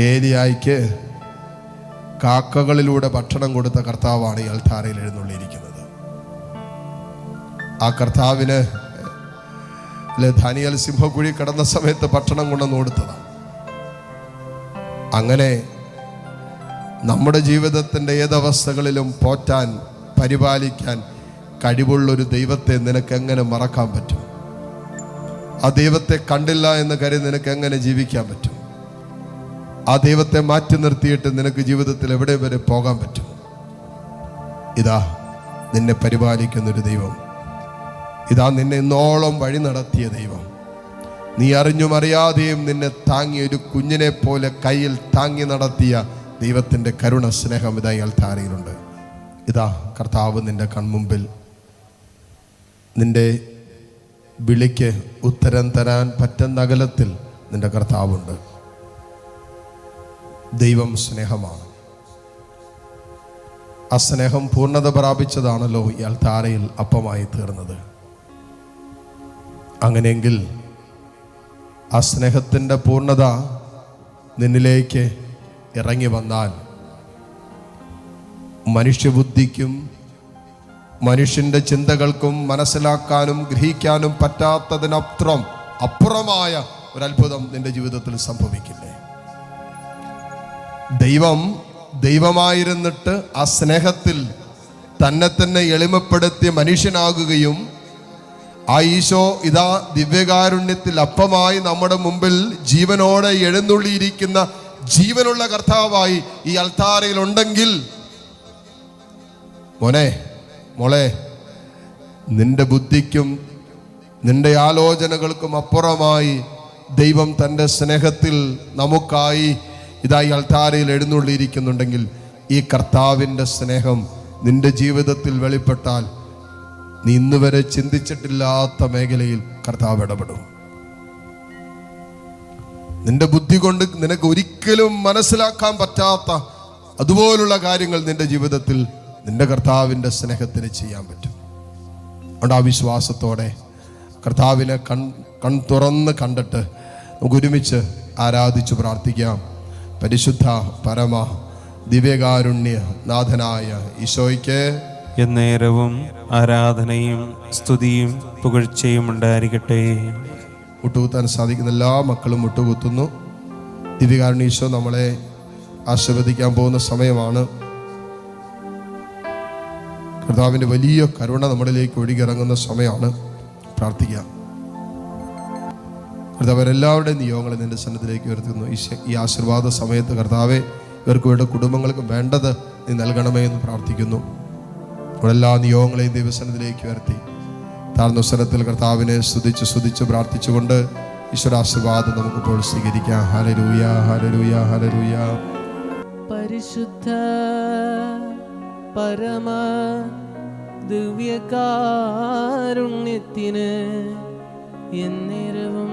ഏലിയായിക്ക് കാക്കകളിലൂടെ ഭക്ഷണം കൊടുത്ത കർത്താവാണ് ഈ അൽത്താരയിൽ എഴുന്നള്ളിയിരിക്കുന്നത്. ആ കർത്താവിന് അല്ലെ ധാനിയൽ സിംഹക്കുഴി കിടന്ന സമയത്ത് ഭക്ഷണം കൊണ്ടുവന്ന് കൊടുത്തതാണ് അങ്ങനെ നമ്മുടെ ജീവിതത്തിന്റെ ഏതവസ്ഥകളിലും പോറ്റാൻ പരിപാലിക്കാൻ കഴിവുള്ളൊരു ദൈവത്തെ നിനക്ക് എങ്ങനെ മറക്കാൻ പറ്റും? ആ ദൈവത്തെ കണ്ടില്ല എന്ന് കരുതി നിനക്ക് എങ്ങനെ ജീവിക്കാൻ പറ്റും? ആ ദൈവത്തെ മാറ്റി നിർത്തിയിട്ട് നിനക്ക് ജീവിതത്തിൽ എവിടെ വരെ പോകാൻ പറ്റും? ഇതാ നിന്നെ പരിപാലിക്കുന്നൊരു ദൈവം. ഇതാ നിന്നെ ഇന്നോളം വഴി നടത്തിയ ദൈവം. നീ അറിഞ്ഞും അറിയാതെയും നിന്നെ താങ്ങിയ ഒരു കുഞ്ഞിനെ പോലെ കയ്യിൽ താങ്ങി നടത്തിയ ദൈവത്തിന്റെ കരുണ സ്നേഹം ഇതാ അയാൾ ധാരയിലുണ്ട് ഇതാ കർത്താവ് നിന്റെ കൺമുമ്പിൽ നിന്റെ വിളിക്ക് ഉത്തരം തരാൻ പറ്റുന്ന അകലത്തിൽ നിന്റെ കർത്താവുണ്ട്. ദൈവം സ്നേഹമാണ്. ആ സ്നേഹം പൂർണത പ്രാപിച്ചതാണല്ലോ ഇയാൾ താരയിൽ അപ്പമായി തീർന്നത്. അങ്ങനെയെങ്കിൽ ആ സ്നേഹത്തിന്റെ പൂർണത നിന്നിലേക്ക് ഇറങ്ങി വന്നാൽ മനുഷ്യബുദ്ധിക്കും മനുഷ്യന്റെ ചിന്തകൾക്കും മനസ്സിലാക്കാനും ഗ്രഹിക്കാനും പറ്റാത്തതിനപ്പുറം അപ്പുറമായ ഒരത്ഭുതം നിന്റെ ജീവിതത്തിൽ സംഭവിക്കില്ലേ? ദൈവം ദൈവമായിരുന്നിട്ട് ആ സ്നേഹത്തിൽ തന്നെ തന്നെ എളിമപ്പെടുത്തി മനുഷ്യനാകുകയും ആ ഈശോ ഇതാ ദിവ്യകാരുണ്യത്തിൽ അപ്പമായി നമ്മുടെ മുമ്പിൽ ജീവനോടെ എഴുന്നള്ളിയിരിക്കുന്ന ജീവനുള്ള കർത്താവായി ഈ അൽത്താരയിൽ ഉണ്ടെങ്കിൽ മോനെ മോളെ നിന്റെ ബുദ്ധിക്കും നിന്റെ ആലോചനകൾക്കും അപ്പുറമായി ദൈവം തന്റെ സ്നേഹത്തിൽ നമുക്കായി ഇതായി അൾത്താരയിൽ എഴുന്നള്ളിയിരിക്കുന്നുണ്ടെങ്കിൽ ഈ കർത്താവിന്റെ സ്നേഹം നിന്റെ ജീവിതത്തിൽ വെളിപ്പെട്ടാൽ നീ ഇന്ന് വരെ ചിന്തിച്ചിട്ടില്ലാത്ത മേഖലയിൽ കർത്താവ് ഇടപെടും. നിന്റെ ബുദ്ധി കൊണ്ട് നിനക്ക് ഒരിക്കലും മനസ്സിലാക്കാൻ പറ്റാത്ത അതുപോലുള്ള കാര്യങ്ങൾ നിന്റെ ജീവിതത്തിൽ നിന്റെ കർത്താവിന്റെ സ്നേഹത്തിന് ചെയ്യാൻ പറ്റും. അതുകൊണ്ട് ആ വിശ്വാസത്തോടെ കർത്താവിനെ കൺ കൺ തുറന്ന് കണ്ടിട്ട് നമുക്ക് ഒരുമിച്ച് ആരാധിച്ചു പ്രാർത്ഥിക്കാം. പരിശുദ്ധ പരമ ദിവ്യകാരുണ്യ നാഥനായ ഈശോയ്ക്ക് എന്നേരവും ആരാധനയും സ്തുതിയും പുകഴ്ചയും ഉണ്ടായിരിക്കട്ടെ. മുട്ടുകുത്താൻ സാധിക്കുന്ന എല്ലാ മക്കളും മുട്ടുകുത്തുന്നു. ദിവ്യകാരുണ്യ ഈശോ നമ്മളെ ആശീർവദിക്കാൻ പോകുന്ന സമയമാണ്. കർത്താവിന്റെ വലിയ കരുണ നമ്മളിലേക്ക് ഒഴുകിറങ്ങുന്ന സമയമാണ്. പ്രാർത്ഥിക്കാം. കർത്താവ് എല്ലാവരുടെയും നിയോഗങ്ങളെ നിന്റെ സന്നദ്ധിലേക്ക് ഉയർത്തുന്നു. ഈ ആശീർവാദ സമയത്ത് കർത്താവെ ഇവർക്ക് ഇവരുടെ കുടുംബങ്ങൾക്ക് വേണ്ടത് നീ നൽകണമേ എന്ന് പ്രാർത്ഥിക്കുന്നു. നമ്മുടെ എല്ലാ നിയോഗങ്ങളെയും ദൈവസനത്തിലേക്ക് ഉയർത്തി. താഴ്ന്ന സ്വരത്തിൽ കർത്താവിനെ സ്തുതിച്ച് സ്തുതിച്ച് പ്രാർത്ഥിച്ചുകൊണ്ട് ഈശ്വരാശീർവാദം നമുക്കിപ്പോൾ സ്വീകരിക്കാം. ഹലരൂയ ഹലരൂയ ഹലരൂയ പരിശുദ്ധ പരമ ദിവ്യകാരുണ്യത്തിന് എന്നേരവും